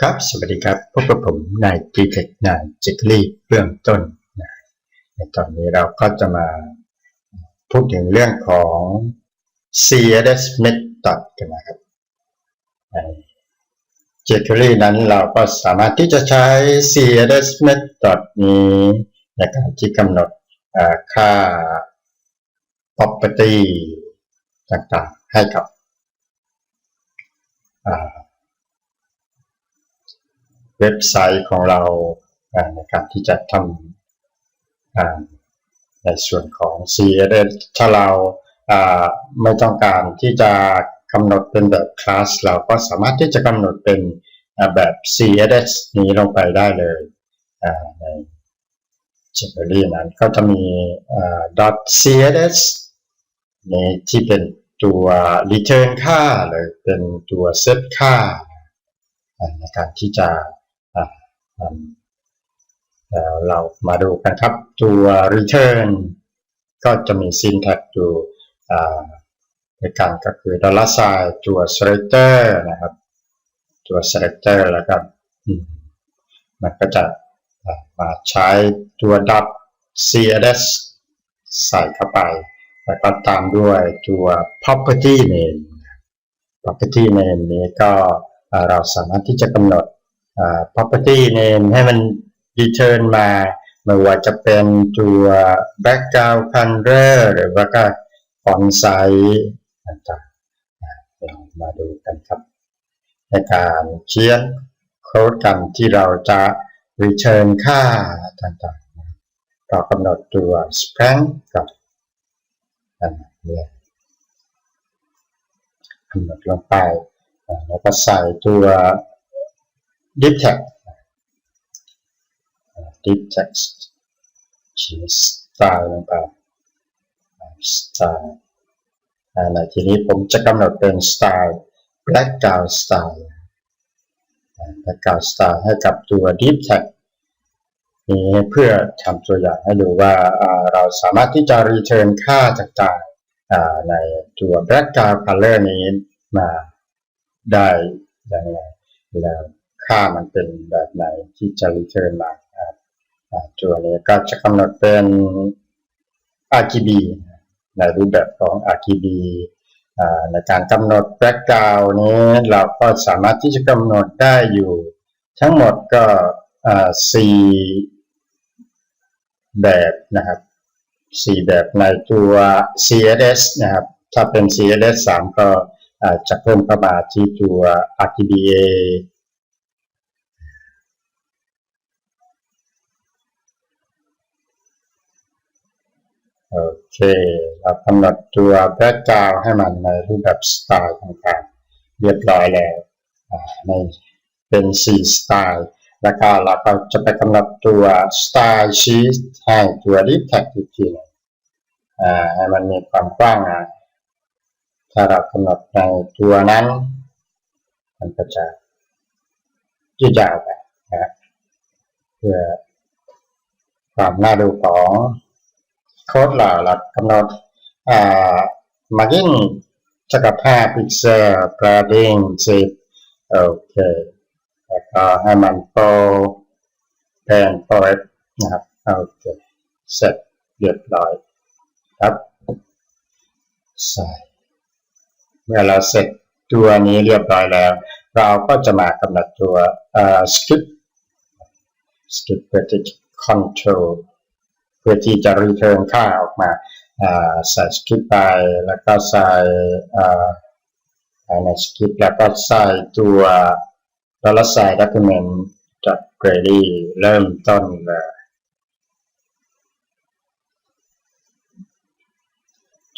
ครับ สวัสดีครับ พบกับผมนายจีเทคนายจิกลี่เบื้องต้นนะในตอนนี้เราก็จะมาพูดถึงเรื่องของ CSS method กันนะครับในเจคลี่นั้นเราก็สามารถที่จะใช้ CSS method นี้ในการที่กำหนดค่า property ต่างๆให้กับ เว็บไซต์ของเราในการที่จะทำในส่วนของ CSS ถ้าเราไม่ต้องการที่จะกำหนดเป็นแบบคลาสเราก็สามารถที่จะกำหนดเป็นแบบ CSS นี้ลงไปได้เลยอ่าใน jQuery นั้นก็จะมี .css นี้ที่เป็นตัว return ค่าหรือเป็นตัว set ค่าในการที่จะ เรามาดูกันครับตัว return ก็จะมี syntax อยู่ในการก็คือ dollar sign ตัว selector นะครับ ตัว selector แล้วก็มันก็จะมาใช้ตัว dot css ใส่เข้าไป แล้วก็ตามด้วยตัว property name property name นี้ก็เราสามารถที่จะกำหนด property name ให้มัน return มาไม่ว่าจะเป็นตัว background color หรือว่าก็ font size ต่างๆอ่ามาดูกันครับ ในการเขียนโค้ดกันที่เราจะ return ค่าต่างๆนะก็กำหนดตัว strength กับอันนี้กำหนดลงไปแล้วก็ใส่ตัว div tag div text เขียน style ลงไป style อ่าในทีนี้ผมจะกำหนดเป็น style background style background style ให้กับตัว div tag นี้เพื่อทำตัวอย่างให้ดูว่าเราสามารถที่จะ return ค่าต่างๆอ่าในตัว background color นี้มาได้ยังไงแล้ว ค่ามันเป็นแบบไหนที่จะ return มาอ่าตัวนี้ก็จะกำหนดเป็น RGB ในรูปแบบของ RGB ในการกำหนด background นี้เราก็สามารถที่จะกำหนดได้อยู่ ทั้งหมดก็อ่าสี่แบบนะครับสี่แบบในตัว CSS นะครับ ถ้าเป็น CSS 3 ก็จะเพิ่มเข้ามาที่ตัว RGBA โอเค เรากำหนดตัว background ให้มันในรูปแบบสไตล์ต่างๆ เรียบร้อยแล้วอ่าในเป็น4สไตล์แล้วก็เราก็จะไปกำหนดตัว style sheet ให้ตัว div tag อีกทีหนึงอ่าให้มันมีความกว้างอะถ้าเรากำหนดในตัวนั้น มันก็จะยืดยาวไปนะเพื่อความน่าดูของ โค้ดเราเรากำหนดอ่า margin เท่ากับ5 pixel padding 10โอเคแล้วก็ให้มันโปรแพนโปรนะครับโอเคเสร็จเรียบร้อยครับใส่เมื่อเราเสร็จตัวนี้เรียบร้อยแล้ว เราก็จะมากำหนดตัวเอ่อ script script เพื่อที่ control พื่อที่จะ return ค่าออกมาใส่ script ไปแล้วก็ใส่ใน script แล้วก็ใส่ตัว dollar sign document grady เริ่มต้นเลย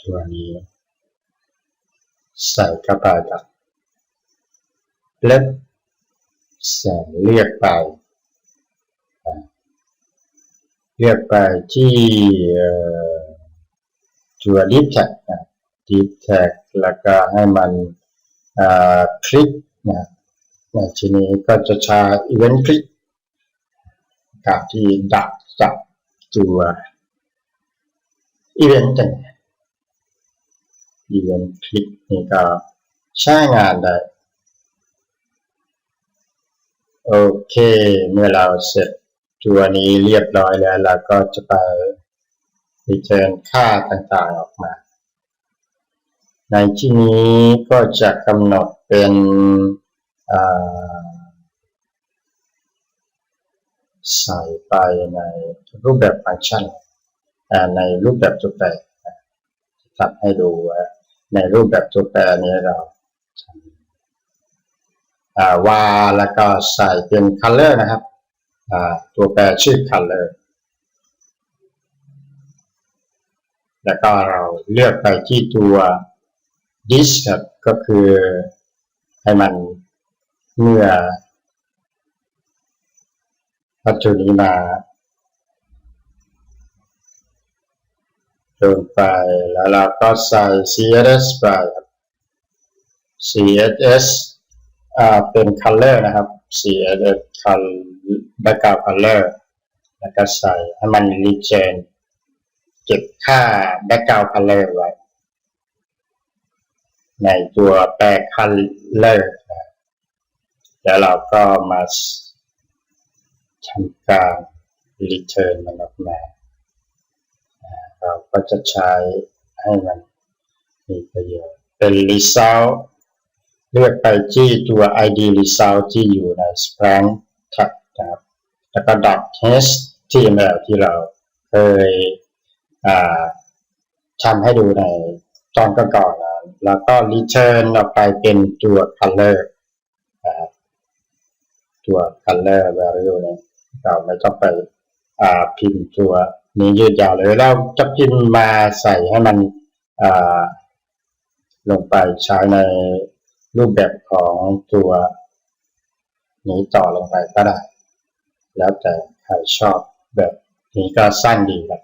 ตัวนี้ใส่เข้าไปกับเล็บใส่เรียกไปอ่า เรียกไปที่ตัว div tag นะ div tag แล้วก็ให้มันคลิกนะในที่นี้ก็จะใช้ event click กการที่ดักจับตัว event ต่าง event click นี่ก็ใช้งานได้ โอเค เมื่อเราเสร็จ ตัวนี้เรียบร้อยแล้วเราก็จะไป return ค่าต่างๆออกมา ในที่นี้ก็จะกำหนดเป็นใส่ไปในรูปแบบฟังก์ชันในรูปแบบตัวแปรทำให้ดูในรูปแบบตัวแปรนี้เราว่าแล้วก็ใส่เป็น color นะครับ ตัวแปรชื่อ color แล้วก็เราเลือกไปที่ตัว this ครับ ก็คือให้มันเมื่อพัจุนี้มาลงไปแล้วเราก็ใส่ CSS ไป CSS อ่าเป็น color นะครับ CSS color background color แล้วก็ใส่ให้มัน return เก็บค่า background color ไว้ ในตัวแปร color แล้วเราก็มาทำการ return มันออกมา เราก็จะใช้ให้มันมีประโยชน์เป็น result เลือกไปที่ตัว id result ที่อยู่ใน Spank tab ครับแล้วก็ dot html ที่เราเคยทำให้ดูในตอนก่อนๆนะแล้วก็ return ออกไปเป็นตัว color ตัว color value นี่ยเราไม่ต้องไปพิมพ์ตัวนี้ยืดยาวเลยเราจะพิมพ์มาใส่ให้มันลงไปใช้ในรูปแบบของตัวนี้ต่อลงไปก็ได้ แล้วแต่ใครชอบแบบนี้ก็สั้นดีครับ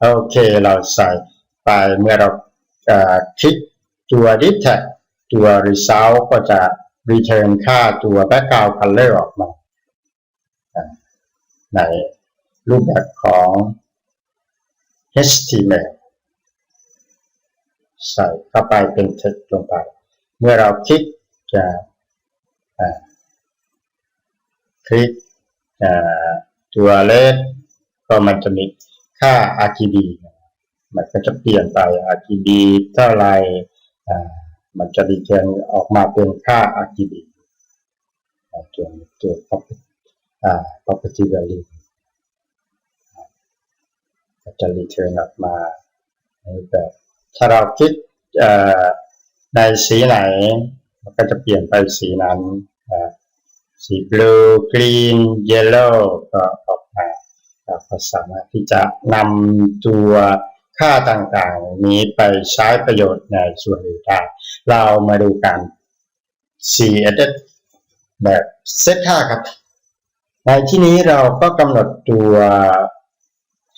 โอเคเราใส่ไปเมื่อเราคลิกตัวดิแท็ตัว result ก็จะ return ค่าตัว background color ออกมา ในรูปแบบของ HTML ใส่เข้าไปเป็น text ลงไป เมื่อเราคลิกจะคลิก ตัว red ก็มันจะมีค่า RGB มันก็จะเปลี่ยนไป RGB เท่าไรมันจะดีเทนออกมาเป็นค่า RGB ตัวตัว property value จะรีเทิร์นออกมาแบบถ้าเราคลิกในสีไหน มันก็จะเปลี่ยนไปสีนั้น สี blue green yellow ก็ออกมาเราก็สามารถที่จะนำตัวค่าต่างๆ นี้ไปใช้ประโยชน์ในส่วนอื่นได้เรามาดูกัน CSS แบบเซตค่าครับ ในที่นี้เราก็กำหนดตัว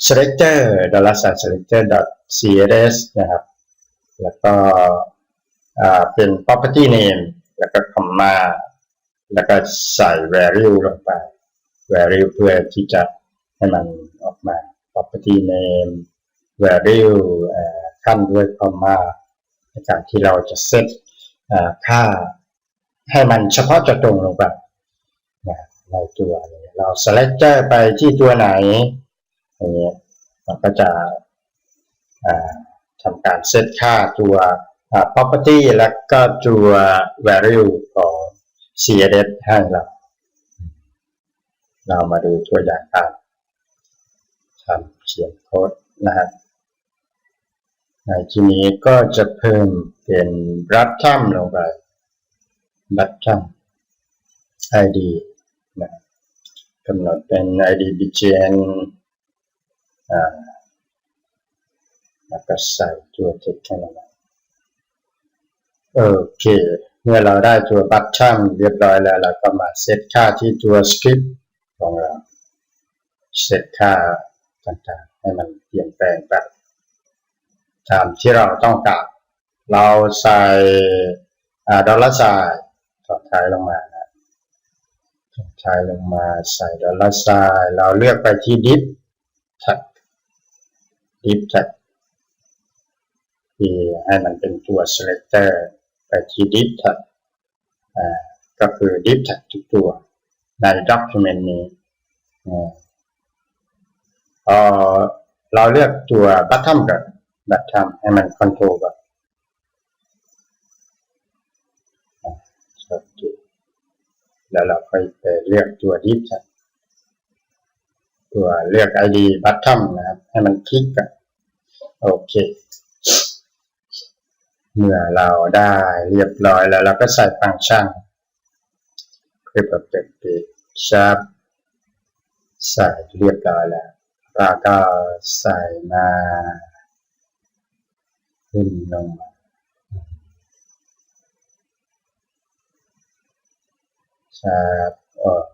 selector dollar sign selector css นะครับ แล้วก็เป็น property name แล้วก็ comma แล้วก็ใส่ value ลงไป value เพื่อที่จะให้มันออกมา property name value ขั้นด้วย comma ในการที่เราจะเซตค่าให้มันเฉพาะจาะจงลงไปในตัวเรา selector ไปที่ตัวไหนอย่างเงี้ยมันก็จะทำการเซตค่าตัว property แล้วก็ตัว value ของ CSS ให้เราเรามาดูตัวอย่างการทำเขียนโค้ดนะครับในที่นี้ก็จะเพิ่มเป็นรัฐทัมลงไปรัฐทัม ID นะกำหนดเป็น ID bgn แล้วก็ใส่ตัวเท็กเข้ามาโอเค เมื่อเราได้ตัวบัตชั่นเรียบร้อยแล้ว เราก็มาเซตค่าที่ตัวสคริปต์ของเรา เซตค่าต่างๆให้มันเปลี่ยนแปลงไปตามที่เราต้องการ เราใส่ดอลลาร์ไซน์ต่อท้ายลงมานะต่อท้ายลงมาใส่ดอลลาร์ไซน์เราเลือกไปที่ดิฟทักดิฟแท็กที่ให้มันเป็นตัว selector ที่ดิฟแท็กก็คือดิฟแท็กทุกตัวใน document นี้พอเราเลือกตัว bottom กับ bottom ให้มัน control ก่อนอะชอบแล้วเราค่อยไปเลือกตัว div ครับตัวเลือก id bottom นะครับ ให้มันคลิกกันโอเค เมื่อเราได้เรียบร้อยแล้วเราก็ใส่ฟังก์ชันเพื่อเปิดปิดชับใส่เรียบร้อยแล้ว เราก็ใส่มาขึ้นลงมาชับออก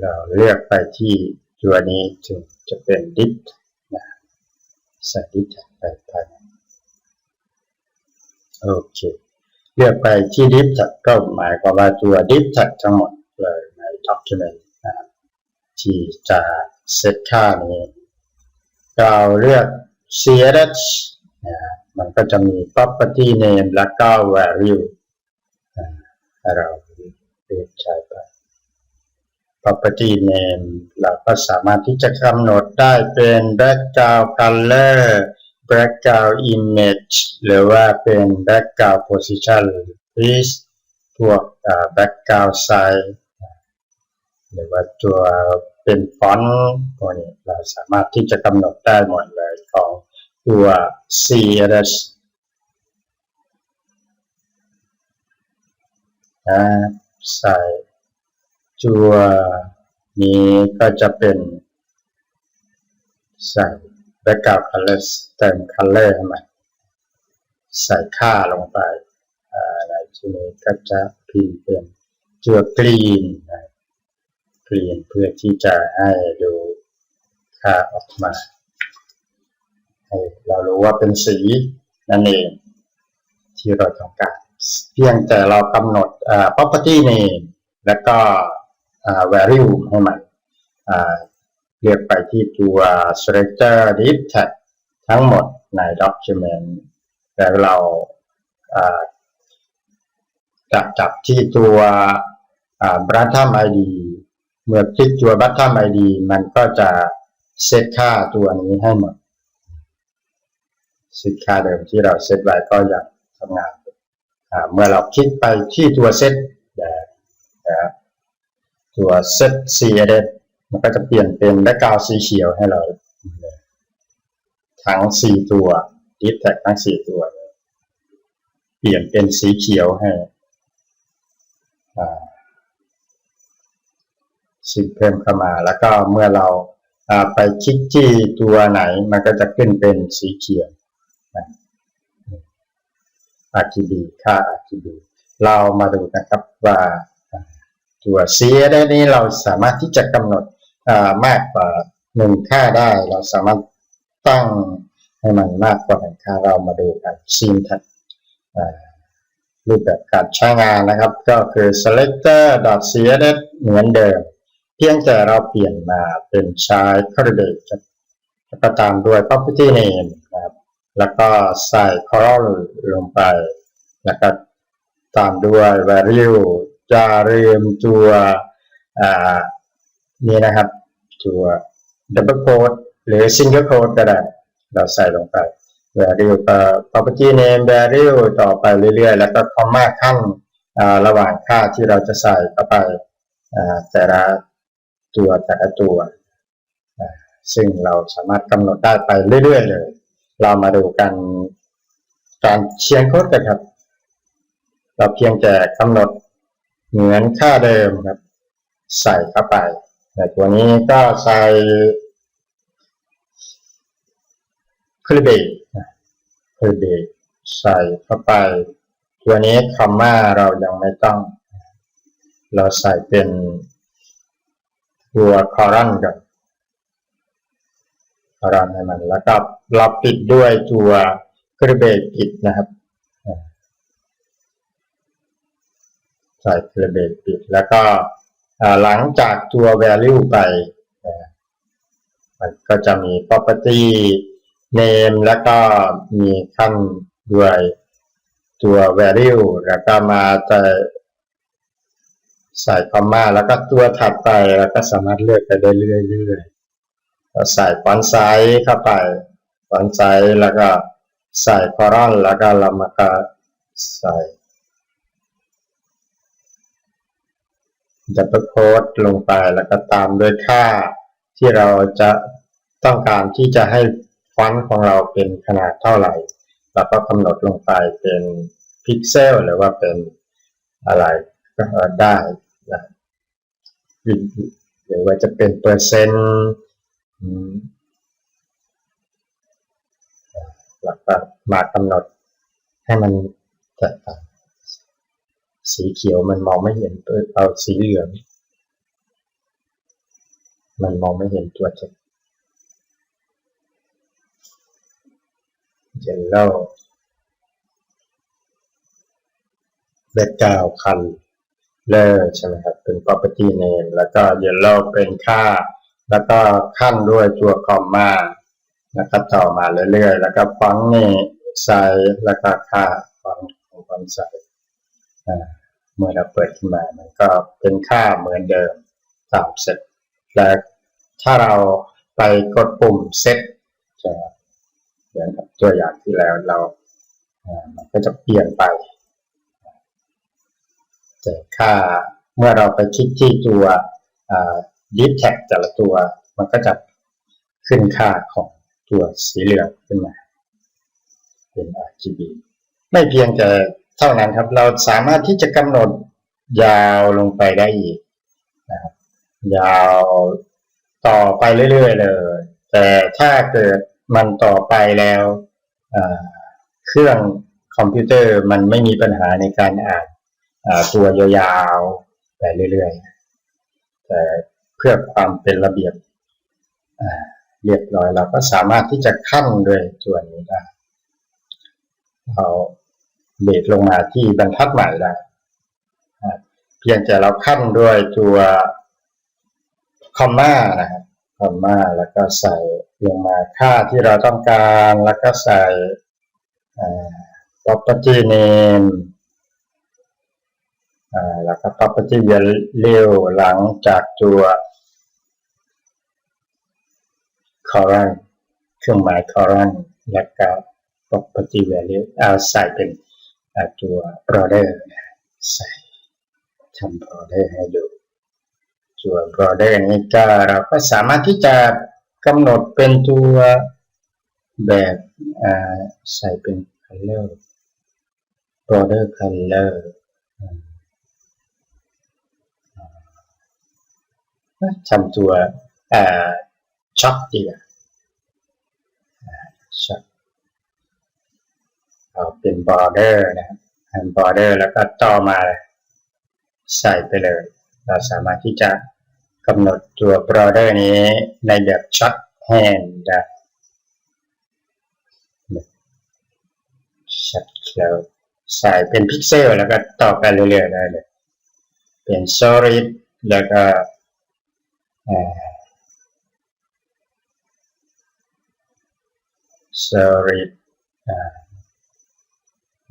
เราเลือกไปที่ตัวนี้จึงจะเป็นดิ ฟนะใส่ดิฟไปภายในโอเคเลือกไปที่ดิฟก็หมายความว่าตัวดิฟทั้งหมดเลยใน document นะครับที่จะเซตค่านี้เราเลือก CSS นะมันก็จะมี property name แล้วก็ value เราเลือกใช้ไป property name เราก็สามารถที่จะกำหนดได้เป็น background color background image หรือว่าเป็น background position please พวก background size หรือว่าตัวเป็นฟอนต์พวกนี้เราสามารถที่จะกำหนดได้หมดเลยของตัว CSS ใส่ ตัวนี้ก็จะเป็นใส่ background color เติม color ให้มันใส่ค่าลงไปในที่นี้ก็จะพิมพ์เป็นตัว green กรีนเพื่อที่จะให้ดูค่าออกมาให้เรารู้ว่าเป็นสีนั่นเองที่เราต้องการ เพียงแต่เรากำหนด property name แล้วก็ value ให้มันเรียกไปที่ตัว selector div tag ทั้งหมดใน document แล้วเราจะจับที่ตัว bottom id เมื่อคลิกตัว bottom id มันก็จะเซตค่าตัวนี้ให้หมดเซตค่าเดิมที่เราเซตไว้ก็ยังทำงาน เมื่อเราคลิกไปที่ตัวเซตตัวเซ ต CSS มันก็จะเปลี่ยนเป็นแบ็กกราวสีเขียวให้เราทั้ง4ตัวดิฟแท็กทั้ง4ตัว เปลี่ยนเป็นสีเขียวให้สิ่งเพิ่มเข้ามา แล้วก็เมื่อเราไปคลิกที่ตัวไหน มันก็จะขึ้นเป็นสีเขียว RGB ค่า RGB เรามาดูนะครับว่า ตัว C ได้นี้เราสามารถที่จะกำหนดมากกว่าหนึ่งค่าได้ เราสามารถตั้งให้มันมากกว่าหนึ่งค่าเรามาดูกันซีนทัดรูปแบบการใช้งานนะครับ ก็คือ selector.css เหมือนเดิม เพียงแต่เราเปลี่ยนมาเป็นใช้ credit แล้วก็ตามด้วย property name นะครับ แล้วก็ใส่ color ลงไป แล้วก็ตามด้วย value จะลืมตัวนี้นะครับ ตัว double quote หรือ single quote ก็ได้เราใส่ลงไป value property name value ต่อไปเรื่อยๆ แล้วก็ comma ขั้นระหว่างค่าที่เราจะใส่เข้าไปแต่ละตัวแต่ละตัว ซึ่งเราสามารถกำหนดได้ไปเรื่อยๆเลย เรามาดูกันการเขียนโค้ดกันครับ เราเพียงแต่กำหนด เหมือนค่าเดิมครับ ใส่เข้าไปแต่ตัวนี้ก็ใส่คลิเบตคลิเบตใส่เข้าไป ตัวนี้คำว่าเรายังไม่ต้อง เราใส่เป็นตัวคอรันกับคอรันให้มัน แล้วก็เราปิดด้วยตัวคลิเบตปิดนะครับใส่เคเบรปิด แล้วก็หลังจากตัว value ไป มันก็จะมี property name แล้วก็มีขั้นด้วยตัว value แล้วก็มาใส่คอมมาแล้วก็ตัวถัดไปแล้วก็สามารถเลือกไปได้เรื่อยๆใส่ฟอนต์ไซส์เข้าไปฟอนต์ไซส์แล้วก็ใส่คอรอนแล้วก็เรามาก็ใส่ ดับเบิลโค้ดลงไปแล้วก็ตามด้วยค่าที่เราจะต้องการที่จะให้ฟอนต์ของเราเป็นขนาดเท่าไหร่เราก็กำหนดลงไปเป็นพิกเซลหรือว่าเป็นอะไรก็ได้นะหรือว่าจะเป็นเปอร์เซ็นต์อืมแล้วก็มากำหนดให้มันแตกต่าง สีเขียวมันมองไม่เห็นตัวเอาสีเหลือง มันมองไม่เห็นตัวเจ็ yellow background color ใช่ไหมครับ เป็น property name แล้วก็ yellow เป็นค่า แล้วก็ขั้นด้วยตัว comma นะครับต่อมาเรื่อยๆ แล้วก็ฟอนต์นี่ไซส์แล้วก็ค่าฟอนต์ของฟอนต์ไซส์ เมื่อเราเปิดขึ้นมามันก็เป็นค่าเหมือนเดิมตามเสร็จแล้วถ้าเราไปกดปุ่ม set จะเหมือนกับตัวอย่างที่แล้วเรามันก็จะเปลี่ยนไปแต่ค่าเมื่อเราไปคลิกที่ตัว div tag แต่ละตัว มันก็จะขึ้นค่าของตัวสีเหลืองขึ้นมา เป็น RGB ไม่เพียงแต่ เท่านั้นครับเราสามารถที่จะกำหนดยาวลงไปได้อีกนะครับยาวต่อไปเรื่อยๆเลย แต่ถ้าเกิดมันต่อไปแล้วเครื่องคอมพิวเตอร์มันไม่มีปัญหาในการอ่านตัวยาวๆไปเรื่อยๆแต่เพื่อความเป็นระเบียบเรียบร้อยเราก็สามารถที่จะขั้นด้วยตัวนี้ได้เรา เบรกลงมาที่บรรทัดใหม่ได้เพียงแต่เราขั้นด้วยตัวคอมมานะครับคอมมาแล้วก็ใส่ลงมาค่าที่เราต้องการแล้วก็ใส่ property name แล้วก็ property value หลังจากตัว current เครื่องหมาย current แล้วก็ property value เอาใส่เป็น ตัว border ใส่ทำ border ให้ดูตัว border นี้ก็เราก็สามารถที่จะกำหนดเป็นตัวแบบใส่เป็น color border color ทำตัวช็อปดีกว่าช็อ เอาเป็น border นะครับทำ border แล้วก็ต่อมาใส่ไปเลย เราสามารถที่จะกำหนดตัว border นี้ในแบบช็อตแฮนด์ได้ชัดแล้วใส่เป็นพิกเซลแล้วก็ต่อไปเรื่อยๆได้เลย เป็น solid แล้วก็ solid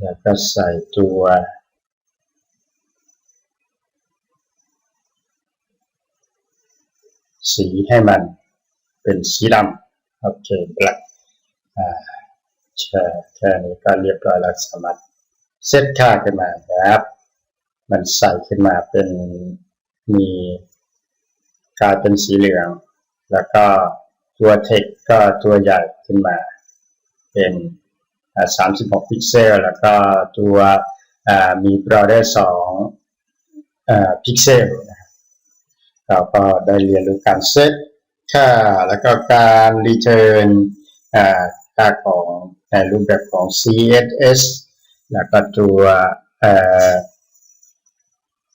แล้วก็ใส่ตัวสีให้มันเป็นสีดำโอเค black อ่าแช่แค่นี้ก็เรียบร้อยแล้วสามารถเซตค่าขึ้นมาครับ มันใส่ขึ้นมาเป็นมีกลายเป็นสีเหลือง แล้วก็ตัวเทคก็ตัวใหญ่ขึ้นมาเป็น 36 พิกเซล แล้วก็ตัวมีบรอเดอร์2พิกเซลเราก็ได้เรียนรู้การเซตค่า แล้วก็การรีเทิร์นค่าของในรูปแบบของ CSS แล้วก็ตัว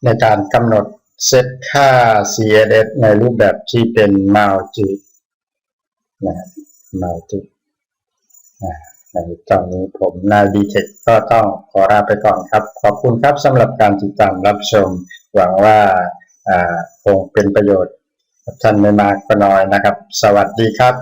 ในการกำหนดเซตค่า CSS ในรูปแบบที่เป็น multi นะ multi ในตอนนี้ผมนายดีเทคก็ต้องขอลาไปก่อนครับ ขอบคุณครับสำหรับการติดตามรับชม หวังว่าคงเป็นประโยชน์ท่านไม่มากก็น้อยนะครับ สวัสดีครับ